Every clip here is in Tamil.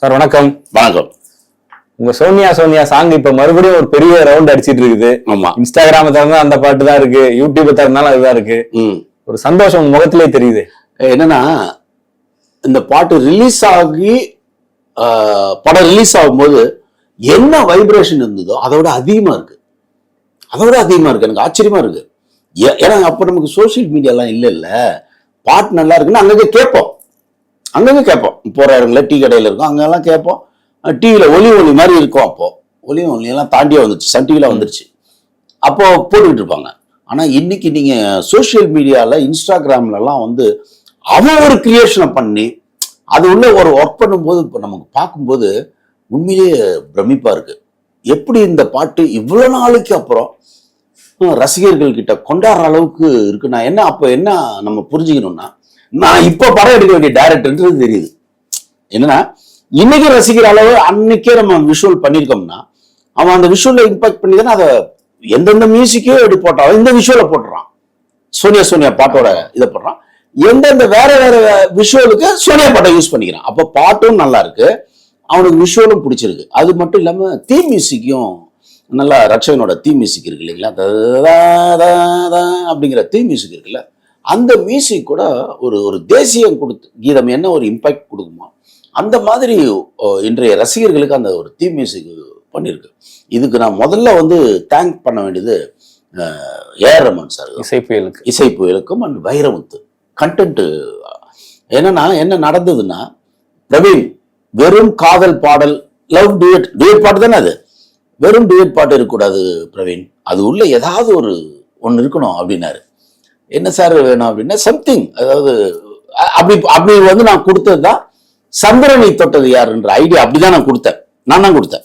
சார் வணக்கம். வணக்கம். உங்க சோனியா சோனியா சாங் இப்ப மறுபடியும் ஒரு பெரிய ரவுண்ட் அடிச்சிட்டு இருக்குது. ஆமா. இன்ஸ்டாகிராம திறந்தா அந்த பாட்டு தான் இருக்கு. யூடியூப் திறந்தாலும் அதுதான் இருக்கு. ஒரு சந்தோஷம் உங்க முகத்திலே தெரியுது. என்னன்னா இந்த பாட்டு ரிலீஸ் ஆகி படம் ரிலீஸ் ஆகும்போது என்ன வைப்ரேஷன் இருந்ததோ அதை விட அதிகமா இருக்கு. அதை விட அதிகமா இருக்கு. எனக்கு ஆச்சரியமா இருக்கு. ஏன்னா அப்ப நமக்கு சோஷியல் மீடியாலாம் இல்லை இல்ல பாட்டு நல்லா இருக்குன்னு அங்கங்க கேட்போம். அங்கங்கே கேட்போம். போகிற இடங்கள டீ கடையில் இருக்கும். அங்கெல்லாம் கேட்போம். டிவியில் ஒலி ஒலி மாதிரி இருக்கும் அப்போது ஒலி ஒலியெல்லாம் தாண்டியே வந்துச்சு. சன் டிவியில் வந்துருச்சு. அப்போது போட்டுக்கிட்டு இருப்பாங்க. ஆனால் இன்னைக்கு நீங்கள் சோஷியல் மீடியாவில் இன்ஸ்டாகிராம்லலாம் வந்து அவன் ஒரு கிரியேஷனை பண்ணி அது உள்ள ஒரு ஒர்க் பண்ணும்போது இப்போ நமக்கு பார்க்கும்போது உண்மையிலேயே பிரமிப்பாக இருக்குது எப்படி இந்த பாட்டு இவ்வளோ நாளைக்கு அப்புறம் ரசிகர்கள்கிட்ட ரசிகர்கள் கிட்ட கொண்டாடுற அளவுக்கு இருக்குன்னா என்ன அப்போ என்ன நம்ம புரிஞ்சுக்கணும்னா நான் இப்போ படம் எடுக்க வேண்டிய டேரக்டர்ன்றது தெரியுது. என்னன்னா இன்னைக்கு ரசிக்கிற அளவு அன்னைக்கே நம்ம விஷுவல் பண்ணியிருக்கோம்னா அவன் அந்த விஷுவலை இம்பாக்ட் பண்ணி தானே அதை எந்தெந்த மியூசிக்கோ எடுத்து போட்டாலும் இந்த விஷுவலை போட்டுறான். சோனியா சோனியா பாட்டோட இதை போடுறான். எந்தெந்த வேற வேற விஷுவலுக்கு சோனியா பாட்டை யூஸ் பண்ணிக்கிறான். அப்போ பாட்டும் நல்லா இருக்கு. அவனுக்கு விஷுவலும் பிடிச்சிருக்கு. அது மட்டும் இல்லாம தீ மியூசிக்கும் நல்லா ரக்ஷகனோட தீ மியூசிக் இருக்கு இல்லைங்களா? த அப்படிங்கிற தீ மியூசிக் இருக்குல்ல? அந்த மியூசிக் கூட ஒரு ஒரு தேசியம் கொடுத்து கீதம் என்ன ஒரு இம்பாக்ட் கொடுக்குமா? அந்த மாதிரி இன்றைய ரசிகர்களுக்கு அந்த ஒரு தீ மியூசிக் பண்ணியிருக்கு இதுக்கு நான் முதல்ல வந்து தேங்க் பண்ண வேண்டியது ஏஆர் ரமன் சார். இசை புயலுக்கு. இசை புயலுக்கும் அண்ட் வைரமுத்து. கண்டென்ட் என்னன்னா என்ன நடந்ததுன்னா பிரவீன் வெறும் காதல் பாடல் லவ் டியூட் டியூட் பாட்டு தானே அது? வெறும் டியூட் பாட்டு இருக்கக்கூடாது பிரவீன். அது உள்ள ஏதாவது ஒரு ஒன்று இருக்கணும் அப்படின்னாரு. என்ன சார் வேணும் அப்படின்னா சம்திங் அதாவது அப்படி அப்படி வந்து நான் கொடுத்தது தான் சந்திரனை தொட்டது யாருன்ற ஐடியா அப்படிதான் நான் கொடுத்தேன். நான் தான் கொடுத்தேன்.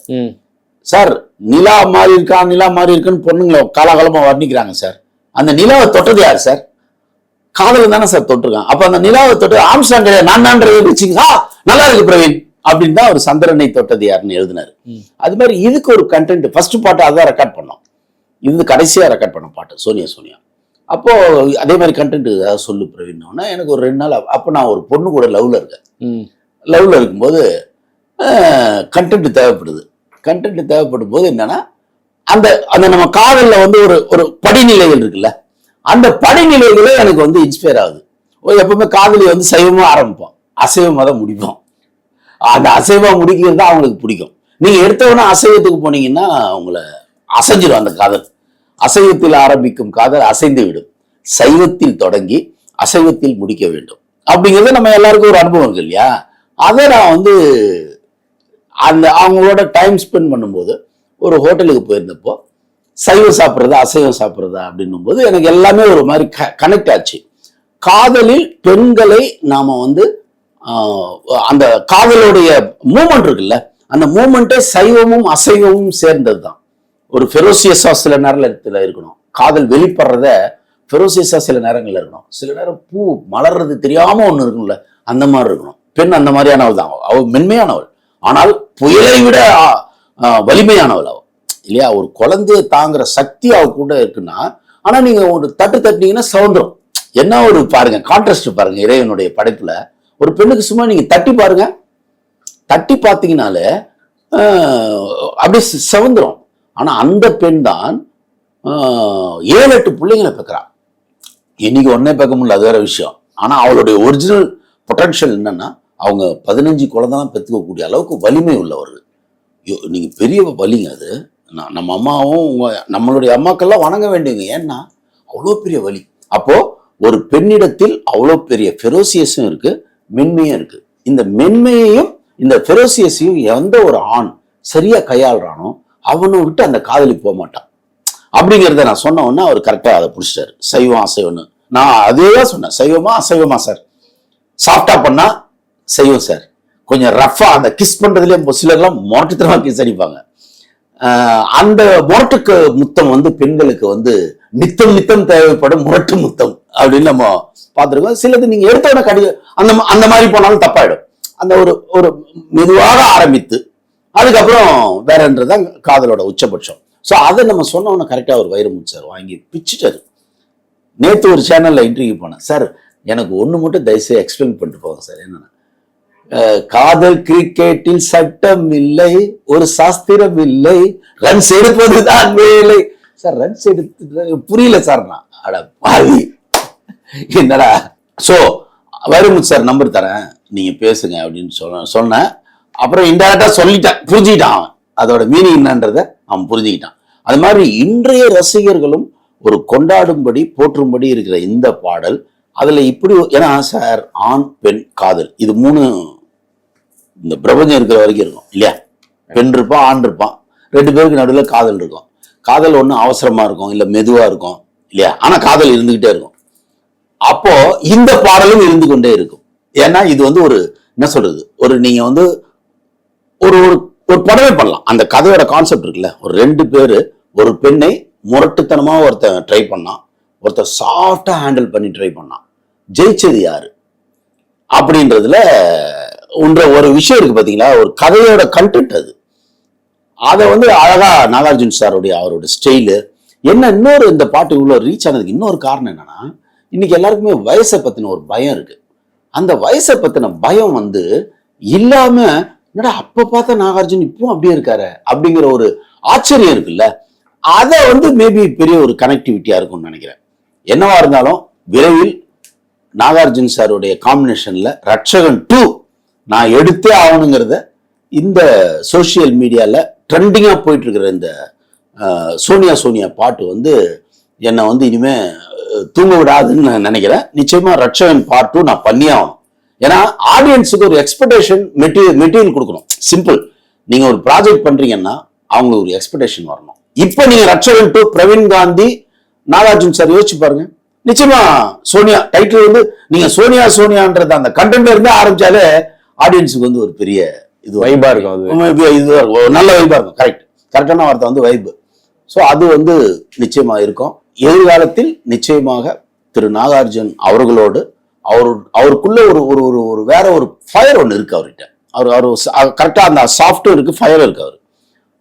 சார் நிலா மாறி இருக்கா நிலா மாறி இருக்குன்னு பொண்ணுங்களை காலகாலமா வர்ணிக்கிறாங்க சார். அந்த நிலாவை தொட்டது யார் சார்? காதல் தானே சார் தொட்டிருக்கான். அப்ப அந்த நிலாவை தொட்டு ஆம்ஸ்டாங் கிடையாது. நான் நான்றதை வச்சுங்க ஆ நல்லா இருக்கு பிரவீன். அப்படின்னு தான் அவர் சந்திரனை தொட்டது யாருன்னு எழுதினாரு. அது மாதிரி இதுக்கு ஒரு கண்டென்ட் ஃபர்ஸ்ட் பாட்டு அதான் ரெக்கார்ட் பண்ணோம். இது கடைசியா ரெக்கார்ட் பண்ண பாட்டு. சோனியா சோனியா. அப்போ அதே மாதிரி கண்டென்ட் ஏதாவது சொல்லு பிரவீன் எனக்கு ஒரு ரெண்டு நாள் அப்ப- நான் ஒரு பொண்ணு கூட லவ்ல இருக்கேன். ம். லவ்ல இருக்கும்போது கண்டென்ட் தேவைப்படுது. கண்டென்ட் தேவைப்படும் போது என்னன்னா அந்த அந்த நம்ம காதல்ல வந்து ஒரு ஒரு படிநிலைகள் இருக்குல்ல அந்த படிநிலைகளே எனக்கு வந்து இன்ஸ்பயர் ஆகுது. எப்பவுமே காதலி வந்து சைவமா ஆரம்பிப்போம் அசைவமா தான் முடிப்போம் அந்த அசைவமா முடிக்கிறது தான் அவங்களுக்கு பிடிக்கும். நீங்க எடுத்தவொடனே அசைவத்துக்கு போனீங்கன்னா உங்களை அசைஞ்சிடும் அந்த காதல். அசைவத்தில் ஆரம்பிக்கும் காதல் அசைந்து விடும் சைவத்தில் தொடங்கி அசைவத்தில் முடிக்க வேண்டும். அப்படிங்கிறது நம்ம எல்லாருக்கும் ஒரு அனுபவம் இருக்கு இல்லையா? அதை நான் வந்து அந்த அவங்களோட டைம் ஸ்பெண்ட் பண்ணும்போது ஒரு ஹோட்டலுக்கு போயிருந்தப்போ சைவம் சாப்பிட்றதா அசைவம் சாப்பிட்றதா அப்படின்னும் போது எனக்கு எல்லாமே ஒரு மாதிரி கனெக்ட் ஆச்சு. காதலில் பெண்களை நாம் வந்து அந்த காதலுடைய மூமெண்ட் இருக்குல்ல அந்த மூமெண்ட்டே சைவமும் அசைவமும் சேர்ந்தது தான் ஒரு ஃபெரோசியஸா சில நேரத்தில் இருக்கணும். காதல் வெளிப்படுறத ஃபெரோசியஸா சில நேரங்களில் இருக்கணும். சில நேரம் பூ மலர்றது தெரியாம ஒன்று இருக்கும்ல அந்த மாதிரி இருக்கணும். பெண் அந்த மாதிரியானவள் தான் அவள். மென்மையானவள். ஆனால் புயலை விட வலிமையானவள் அவள். இல்லையா? ஒரு குழந்தைய தாங்குற சக்தி அவ கூட இருக்குன்னா ஆனால் நீங்க ஒரு தட்டு தட்டினீங்கன்னா சவுந்துரும். என்ன ஒரு பாருங்க கான்ட்ராஸ்ட் பாருங்க இறைவனுடைய படைப்புல. ஒரு பெண்ணுக்கு சும்மா நீங்க தட்டி பாருங்க. தட்டி பார்த்தீங்கனாலே அப்படியே செ- செவந்துரும். ஆனா அந்த பெண் தான் ஏழு எட்டு பிள்ளைங்களை பெக்கிறா. இன்னைக்கு ஒன்னே பார்க்க முடியல அது வேற விஷயம். ஆனா அவளுடைய ஒரிஜினல் பொட்டன்ஷியல் என்னன்னா அவங்க பதினஞ்சு குழந்தைலாம் பெற்றுக்கக்கூடிய அளவுக்கு வலிமை உள்ளவர்கள். ஐயோ, நீங்க பெரிய வலிங்க அது. நான் நம்ம அம்மாவும் உங்க நம்மளுடைய அம்மாக்கெல்லாம் வணங்க வேண்டியங்க ஏன்னா அவ்வளோ பெரிய வலி. அப்போ ஒரு பெண்ணிடத்தில் அவ்வளோ பெரிய ஃபெரோசியஸும் இருக்கு மென்மையும் இருக்கு. இந்த மென்மையையும் இந்த ஃபெரோசியஸையும் எந்த ஒரு ஆண் சரியா கையாளுறானோ அவனை விட்டு அந்த காதலி போக மாட்டான். அப்படிங்கிறத நான் சொன்ன உடனே அவர் கரெக்டாக அதை பிடிச்சிட்டாரு. சைவம் அசைவம்னு. நான் அதே தான் சொன்னேன். சைவமா அசைவமா சார் சாஃப்டா பண்ணா செய்வோம் சார் கொஞ்சம் ரஃபா அந்த கிஸ் பண்றதுலேயே சிலர்லாம் மொரட்டுத்தனமா கிஸ் அடிப்பாங்க. அந்த முரட்டுக்கு முத்தம் வந்து பெண்களுக்கு வந்து நித்தம் நித்தம் தேவைப்படும் முரட்டு முத்தம் அப்படின்னு நம்ம பார்த்துருக்கோம். சிலது நீங்க எடுத்த உடனே கடி அந்த அந்த மாதிரி போனாலும் தப்பாயிடும். அந்த ஒரு ஒரு மெதுவாக ஆரம்பித்து அதுக்கப்புறம் வேறன்றதுதான் காதலோட உச்சபட்சம். ஸோ அதை நம்ம சொன்ன கரெக்டாக ஒரு வயிறு சார் வாங்கி பிச்சுட்டாரு. நேற்று ஒரு சேனலில் இன்டர்வியூ போனேன் சார் எனக்கு ஒன்று மட்டும் தயவுசெய்து எக்ஸ்பிளைன் பண்ணிட்டு போங்க சார். என்னென்னா காதல் கிரிக்கெட்டில் சட்டம் இல்லை ஒரு சாஸ்திரம் இல்லை ரன்ஸ் எடுப்பதுதான் வேலை. சார் ரன்ஸ் எடுத்து புரியல சார் நான். அட பாவி. என்னடா? ஸோ வைரமுத் சார் நம்பர் தரேன். நீங்கள் பேசுங்க அப்படின்னு சொன்ன சொன்னேன். அப்புறம் இன்டெரக்டா சொல்லிட்டான் புரிஞ்சுக்கிட்டான். அவன் அதோட மீனிங் என்னன்றத அவன் புரிஞ்சுக்கிட்டான். அது மாதிரி இன்றைய ரசிகர்களும் ஒரு கொண்டாடும்படி போற்றும்படி இருக்கிற இந்த பாடல் அதுல இப்படி ஏன்னா சார் ஆண் பெண் காதல் இது மூணு இந்த பிரபஞ்சம் இருக்கிற வரைக்கும் இருக்கும் இல்லையா? பெண் இருப்பான் ஆண் இருப்பான் ரெண்டு பேருக்கு நடுவில் காதல் இருக்கும். காதல் ஒன்றும் அவசரமா இருக்கும் இல்லை மெதுவா இருக்கும் இல்லையா? ஆனால் காதல் இருந்துகிட்டே இருக்கும். அப்போ இந்த பாடலும் இருந்து கொண்டே இருக்கும். ஏன்னா இது வந்து ஒரு என்ன சொல்றது? ஒரு நீங்க வந்து ஒரு ஒரு ஒரு படமே பண்ணலாம். அந்த கதையோட கான்செப்ட் இருக்குல்ல. ஒரு ரெண்டு பேர் ஒரு பெண்ணை முரட்டுத்தனமாக ஒருத்தன் ட்ரை பண்ணான். ஒருத்தர் சாஃப்டாக ஹேண்டில் பண்ணி ட்ரை பண்ணான். ஜெயிச்சது யாரு? அப்படின்றதுல ஒன்ற ஒரு விஷயம் இருக்கு பார்த்தீங்களா ஒரு கதையோட கண்டென்ட் அது. அதை வந்து அழகா நாகார்ஜுன் சாருடைய அவரோட ஸ்டைலு என்ன இன்னொரு இந்த பாட்டு இவ்வளோ ரீச் ஆனதுக்கு இன்னொரு காரணம் என்னன்னா இன்னைக்கு எல்லாருக்குமே வயசை பற்றின ஒரு பயம் இருக்கு. அந்த வயசை பற்றின பயம் வந்து இல்லாம என்னடா அப்ப பார்த்த நாகார்ஜுன் இப்போ அப்படியே இருக்காரு அப்படிங்கிற ஒரு ஆச்சரியம் இருக்குல்ல? அதை வந்து மேபி பெரிய ஒரு கனெக்டிவிட்டியா இருக்கும்னு நினைக்கிறேன். என்னவா இருந்தாலும் விரைவில் நாகார்ஜுன் சாருடைய காம்பினேஷன்ல ரட்சகன் டூ நான் எடுத்தே ஆகணுங்கிறத இந்த சோஷியல் மீடியால ட்ரெண்டிங்கா போயிட்டு இருக்கிற இந்த சோனியா சோனியா பாட்டு வந்து என்னை வந்து இனிமே தூங்க விடாதுன்னு நான் நினைக்கிறேன். நிச்சயமா ரட்சகன் பார்ட் டூ நான் பண்ணியே ஆகணும். ஏன்னா ஆடியன்ஸுக்கு ஒரு எக்ஸ்பெக்டேஷன் மெட்டீரியல் மெட்டீரியல் கொடுக்கணும். சிம்பிள் நீங்க ஒரு ப்ராஜெக்ட் பண்றீங்கன்னா அவங்களுக்கு ஒரு எக்ஸ்பெக்டேஷன் வரணும். இப்போ நீங்க ரட்சகன் டூ பிரவீன் காந்தி நாகார்ஜுன் சார் யோசிச்சு பாருங்க. நிச்சயமா சோனியா டைட்டில் வந்து நீங்க சோனியா சோனியான்றது அந்த கண்டென்ட்ல இருந்து ஆரம்பிச்சாலே ஆடியன்ஸுக்கு வந்து ஒரு பெரிய இது. வைபா இருக்கும் அது. இது நல்ல வைபா இருக்கும். கரெக்ட் கரெக்டான வார்த்தை வந்து வைப் ஸோ அது வந்து நிச்சயமா இருக்கும். எதிர்காலத்தில் நிச்சயமாக திரு நாகார்ஜுன் அவர்களோடு அவர் அவருக்குள்ள ஒரு ஒரு ஒரு ஒரு வேற ஒரு ஃபயர் ஒன்று இருக்கு அவர்கிட்ட. அவர் அவர் கரெக்டா அந்த சாஃப்ட்வேர் இருக்கு ஃபயர் இருக்கு அவர்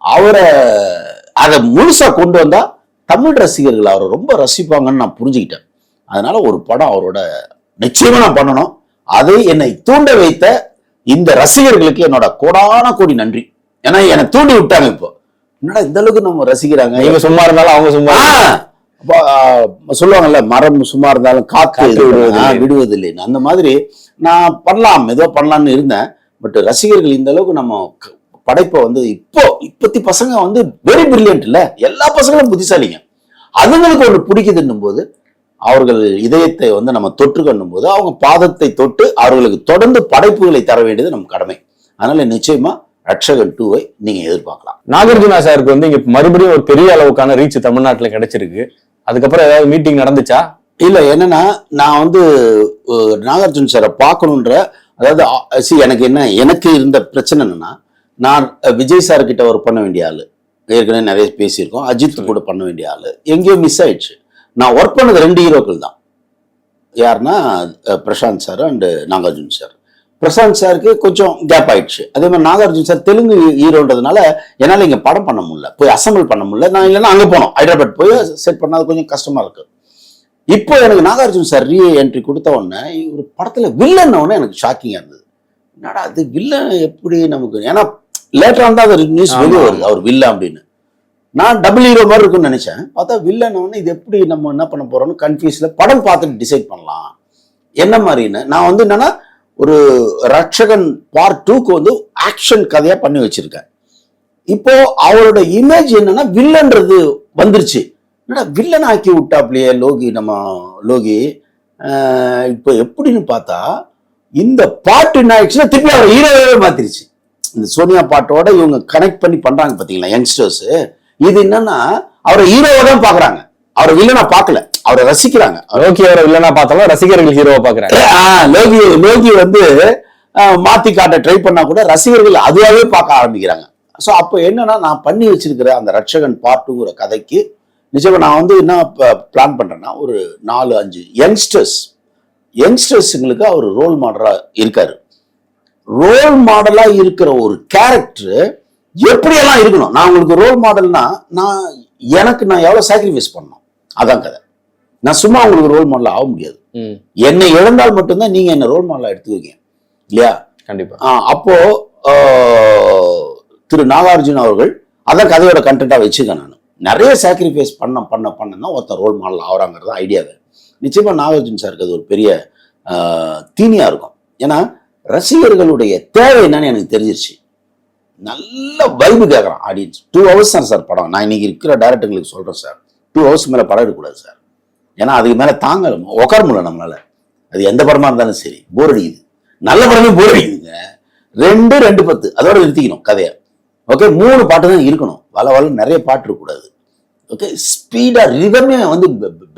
அவரை அதை முழுசா கொண்டு வந்தா தமிழ் ரசிகர்கள் அவரை ரொம்ப ரசிப்பாங்கன்னு நான் புரிஞ்சுக்கிட்டேன். அதனால ஒரு படம் அவரோட நிச்சயமா நான் பண்ணணும். அதை என்னை தூண்ட வைத்த இந்த ரசிகர்களுக்கு என்னோட கோடான கோடி நன்றி. ஏன்னா என்னை தூண்டி விட்டாங்க இப்போ. என்னடா இந்த அளவுக்கு நம்ம ரசிக்கிறாங்க? நீங்க சும்மா இருந்தாலும் அவங்க சும்மா சொல்லுவாங்கல்ல மரம் சும்மா இருந்தாலும் காத்து விடுவதில்லை. அந்த மாதிரி நான் பண்ணலாம் ஏதோ பண்ணலாம்னு இருந்தேன். பட் ரசிகர்கள் இந்த அளவுக்கு நம்ம படைப்பை வந்து இப்போ இப்பத்தி பசங்க வந்து வெரி பிரில்லியன்ட் இல்ல. எல்லா பசங்களும் புத்திசாலிங்க. அதுங்களுக்கு ஒன்று பிடிக்குதுன்னும் போது அவர்கள் இதயத்தை வந்து நம்ம தொற்று கண்ணும் போது அவங்க பாதத்தை தொட்டு அவர்களுக்கு தொடர்ந்து படைப்புகளை தர வேண்டியது நம்ம கடமை. அதனால நிச்சயமா ரட்சகன் டூவை நீங்க எதிர்பார்க்கலாம். நாகார்ஜுனா சாருக்கு வந்து இங்க மறுபடியும் ஒரு பெரிய அளவுக்கான ரீச் தமிழ்நாட்டுல கிடைச்சிருக்கு. அதுக்கப்புறம் ஏதாவது மீட்டிங் நடந்துச்சா? இல்ல என்னன்னா நான் வந்து நாகார்ஜுன சாரை பார்க்கணுன்ற அதாவது see, எனக்கு என்ன எனக்கு இருந்த பிரச்சனை என்னன்னா நான் விஜய் சார் கிட்ட ஒர்க் பண்ண வேண்டிய ஆளு. ஏற்கனவே நிறைய பேசியிருக்கோம். அஜித் கூட பண்ண வேண்டிய ஆளு. எங்கேயோ மிஸ் ஆயிடுச்சு. நான் ஒர்க் பண்ணது ரெண்டு ஹீரோக்கள் தான். யாருன்னா Prashanth sir and Nagarjun sir Prashanth சாருக்கு கொஞ்சம் கேப் ஆயிடுச்சு. அதே மாதிரி நாகார்ஜுன் சார் தெலுங்கு ஹீரோன்றதுனால என்னால் இங்கே படம் பண்ண முடியல. போய் அசம்பிள் பண்ண முடியல. நான் இல்லைன்னா அங்கே போனோம். ஹைதராபாத் போய் செட் பண்ணாது கொஞ்சம் கஷ்டமா இருக்கு. இப்போ எனக்கு நாகார்ஜுன் சார் ரீ என்ட்ரி கொடுத்த உடனே ஒரு படத்துல வில்லன் உடனே எனக்கு ஷாக்கிங்கா இருந்தது. என்னடா அது வில்லன் எப்படி நமக்கு? ஏன்னா லேட்டரா தான் அது நியூஸ் வெளியே. வருது. அவர் வில்லன் அப்படின்னு. நான் டபுள் ஹீரோ மாதிரி இருக்கும்னு நினைச்சேன். பார்த்தா வில்லன் உடனே இது எப்படி நம்ம என்ன பண்ண போறோம்னு கன்ஃபியூஸ்ல படம் பார்த்துட்டு டிசைட் பண்ணலாம். என்ன மாதிரின்னு? நான் வந்து என்னன்னா ஒரு ரட்சகன் பார்ட் டூக்கு வந்து ஆக்ஷன் கதையா பண்ணி வச்சிருக்கேன். இப்போ அவரோட இமேஜ் என்னன்னா வில்லன்றது வந்துருச்சு. என்னடா வில்லன் ஆக்கி விட்டாப்லையே லோகி நம்ம லோகி? இப்போ எப்படின்னு பார்த்தா இந்த பாட்டு என்ன ஆயிடுச்சுன்னா திருப்பி அவர் ஹீரோவே மாத்திருச்சு. இந்த சோனியா பாட்டோட இவங்க கனெக்ட் பண்ணி பண்றாங்க பாத்தீங்களா யங்ஸ்டர்ஸ் இது என்னன்னா அவரை ஹீரோவை தான் பாக்குறாங்க அவரை வில்லனா பார்க்கல. அவரை ரசிக்கிறாங்க. லோக்கி அவரை இல்லைன்னா பார்த்தாலும் ரசிகர்கள் ஹீரோவை பாக்குறாங்க லோகி லோகி வந்து மாத்தி காட்ட ட்ரை பண்ணா கூட ரசிகர்கள் அதுவாகவே பார்க்க ஆரம்பிக்கிறாங்க. ஸோ அப்போ என்னன்னா நான் பண்ணி வச்சிருக்கிற அந்த ரட்சகன் பார்ட்டுங்கிற கதைக்கு நிச்சயமா நான் வந்து என்ன பிளான் பண்றேன்னா ஒரு நாலு அஞ்சு யங்ஸ்டர்ஸ் யங்ஸ்டர்ஸுங்களுக்கு அவர் ரோல் மாடலா இருக்காரு. ரோல் மாடலா இருக்கிற ஒரு கேரக்டர் எப்படியெல்லாம் இருக்கணும்? நான் உங்களுக்கு ரோல் மாடல்னா நான் எனக்கு நான் எவ்வளவு சாக்ரிஃபைஸ் பண்ணணும்? அதான் கதை. நான் சும்மா உங்களுக்கு ரோல் மாடல் ஆக முடியாது. என்னை இழந்தால் மட்டும்தான் நீங்க என்ன ரோல் மாடலா எடுத்துக்குவீங்க. இல்லையா? கண்டிப்பா. அப்போ திரு நாகார்ஜுன அவர்கள் அதை கதையோட கண்டென்ட்டாக வச்சுக்கேன் நான். நிறைய சாக்ரிஃபைஸ் பண்ண பண்ண பண்ண தான் ஒருத்தர் ரோல் மாடல் ஆகிறாங்கிறது ஐடியாவே நிச்சயமா நாகார்ஜுன சாருக்கு அது ஒரு பெரிய தீனியா இருக்கும். ஏன்னா ரசிகர்களுடைய தேவை என்னன்னு எனக்கு தெரிஞ்சிருச்சு. நல்ல வைபு கேட்குறான் ஆடியன்ஸ் டூ ஹவர்ஸ் தான் சார் படம். நான் இன்னைக்கு இருக்கிற டேரக்டர்களுக்கு சொல்கிறேன் சார் டூ ஹவர்ஸ் மேலே படம் எடுக்கக்கூடாது சார் ஏன்னா அதுக்கு மேலே தாங்க உட்கார முடியல நம்மளால. அது எந்த படமாக இருந்தாலும் சரி. போர் அடிக்குது. நல்ல படமே போர் அடிக்குதுங்க. ரெண்டு ரெண்டு பத்து. அதோட நிறுத்திக்கணும் கதையை. ஓகே மூணு பாட்டு தான் இருக்கணும். வள வள நிறைய பாட்டு இருக்கக்கூடாது. ஓகே ஸ்பீடாக ரிதமே வந்து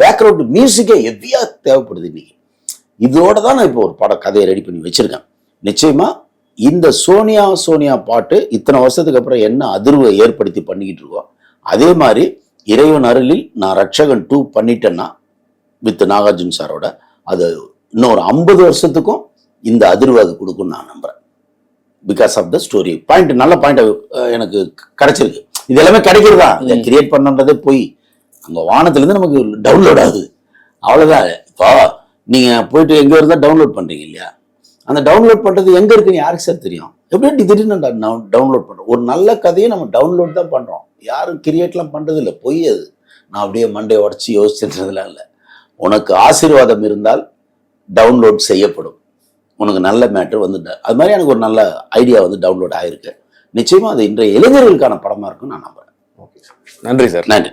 பேக்ரவுண்ட் மியூசிக்கே ஹெவியா தேவைப்படுது இன்னைக்கு. இதோட தான் நான் இப்போ ஒரு படம் கதையை ரெடி பண்ணி வச்சிருக்கேன். நிச்சயமாக இந்த சோனியா சோனியா பாட்டு இத்தனை வருஷத்துக்கு அப்புறம் என்ன அதிர்வை ஏற்படுத்தி பண்ணிக்கிட்டு இருக்கோம் அதே மாதிரி இறைவன் அருளில் நான் ரட்சகன் டூ பண்ணிட்டேன்னா வித் நாகார்ஜுன் சாரோட அது இன்னொரு ஐம்பது வருஷத்துக்கும் இந்த அதிர்வு அது கொடுக்கும்னு நான் நம்புறேன். Because of the story point நல்ல பாயிண்ட் எனக்கு கிடைச்சிருக்கு. இது எல்லாமே கிடைக்கிறதா? இதை. கிரியேட் பண்ணன்றதே போய் அங்க வானத்துல இருந்து நமக்கு டவுன்லோட் ஆகுது. அவ்வளவுதான். இப்போ நீங்க போயிட்டு எங்க இருந்தா டவுன்லோட் பண்றீங்க இல்லையா? அந்த டவுன்லோட் பண்றது எங்க இருக்குன்னு யாருக்கு சார் தெரியும்? எப்படி திடீர்னு டவுன்லோட் பண்றோம். ஒரு நல்ல கதையை நம்ம டவுன்லோட் தான் பண்றோம். யாரும் கிரியேட்லாம் பண்றது இல்லை பொய் அது. நான் அப்படியே மண்டையை உடச்சி யோசிச்சதுலாம் இல்லை. உனக்கு ஆசீர்வாதம் இருந்தால் டவுன்லோட் செய்யப்படும். உனக்கு நல்ல மேட்ரு வந்து அது மாதிரி எனக்கு ஒரு நல்ல ஐடியா வந்து டவுன்லோட் ஆயிருக்கு. நிச்சயமா அது இன்றைய இளைஞர்களுக்கான படமா இருக்கும்னு நான் நம்புறேன். நன்றி சார் நன்றி.